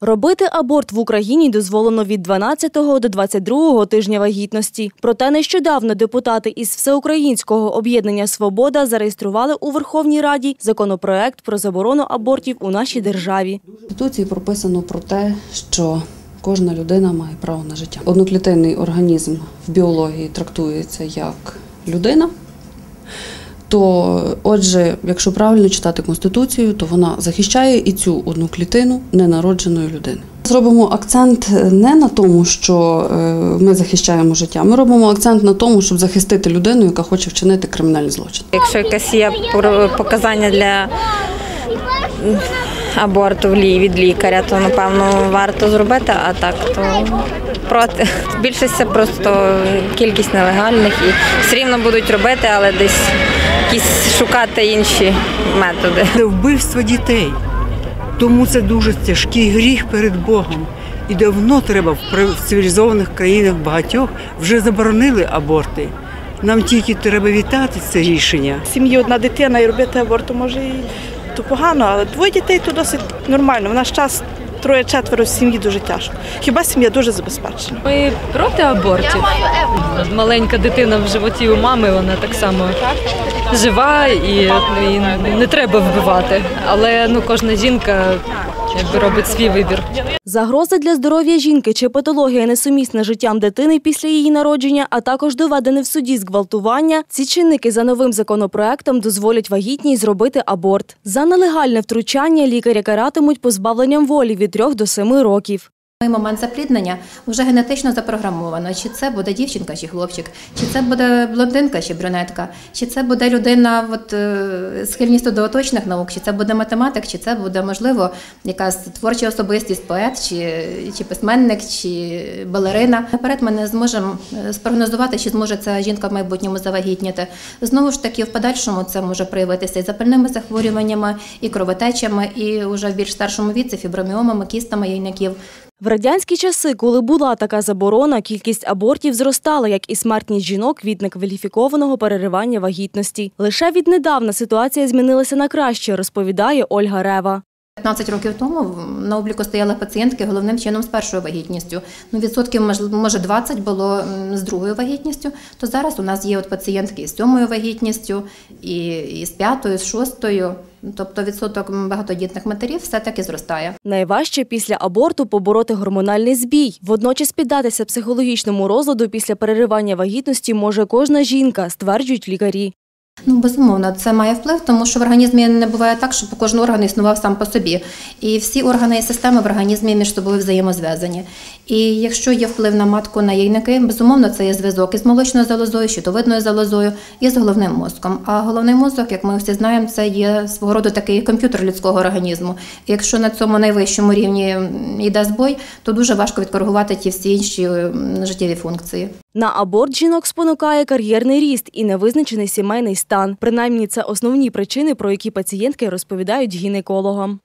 Робити аборт в Україні дозволено від 12 до 22 тижня вагітності. Проте нещодавно депутати із Всеукраїнського об'єднання Свобода зареєстрували у Верховній Раді законопроект про заборону абортів у нашій державі. В Конституції прописано про те, що кожна людина має право на життя. Одноклітинний організм в біології трактується як людина. То, отже, якщо правильно читати Конституцію, то вона захищає і цю одну клітину ненародженої людини. Зробимо акцент не на тому, що е, ми захищаємо життя. Ми робимо акцент на тому, щоб захистити людину, яка хоче вчинити кримінальний злочин. Якщо якесь є показання для аборту від лікаря, то напевно варто зробити, а так то проти. Більшість це просто кількість нелегальних і все рівно будуть робити, але десь якісь шукати інші методи. Це вбивство дітей. Тому це дуже тяжкий гріх перед Богом. І давно треба в цивілізованих країнах багатьох вже заборонили аборти. Нам тільки треба вітати це рішення. Сім'ї одна дитина і робити аборт, може і то погано, але двоє дітей то досить нормально. В наш час троє-четверо сім'ї дуже тяжко. Хіба сім'я дуже забезпечена? Ми проти абортів. Маленька дитина в животі у мами, вона так само жива і, і не треба вбивати. Але ну, кожна жінка якби робить свій вибір. Загроза для здоров'я жінки чи патологія несумісна життям дитини після її народження, а також доведене в суді зґвалтування. Ці чинники за новим законопроектом дозволять вагітній зробити аборт. За нелегальне втручання лікаря каратимуть позбавленням волі від 3 до 7 років. Момент запліднення вже генетично запрограмовано. Чи це буде дівчинка чи хлопчик, чи це буде блондинка чи брюнетка, чи це буде людина от, е, схильністю до оточних наук, чи це буде математик, чи це буде, можливо, якась творча особистість, поет, чи, чи письменник, чи балерина. Наперед ми не зможемо е, спрогнозувати, чи зможе ця жінка в майбутньому завагітніти. Знову ж таки, в подальшому це може проявитися і запальними захворюваннями, і кровотечами, і вже в більш старшому віці фіброміомами, кістами яйників. В радянські часи, коли була така заборона, кількість абортів зростала, як і смертність жінок від некваліфікованого переривання вагітності. Лише віднедавна ситуація змінилася на краще, розповідає Ольга Рева. 15 років тому на обліку стояли пацієнтки головним чином з першою вагітністю. Ну, відсотків може 20 було з другою вагітністю. То зараз у нас є от пацієнтки із сьомою вагітністю, і, і з п'ятою, з шостою. Тобто відсоток багатодітних матерів все таки зростає. Найважче після аборту побороти гормональний збій. Водночас піддатися психологічному розладу після переривання вагітності може кожна жінка, стверджують лікарі. Ну, безумовно, це має вплив, тому що в організмі не буває так, щоб кожен орган існував сам по собі. І всі органи і системи в організмі між собою взаємозв'язані. І якщо є вплив на матку на яйники, безумовно, це є зв'язок із молочною залозою, щитовидною залозою і з головним мозком. А головний мозок, як ми всі знаємо, це є свого роду такий комп'ютер людського організму. І якщо на цьому найвищому рівні йде збой, то дуже важко відкоригувати ті всі інші життєві функції. На аборт жінок спонукає кар'єрний ріст і невизначений сімейний стан. Принаймні, це основні причини, про які пацієнтки розповідають гінекологам.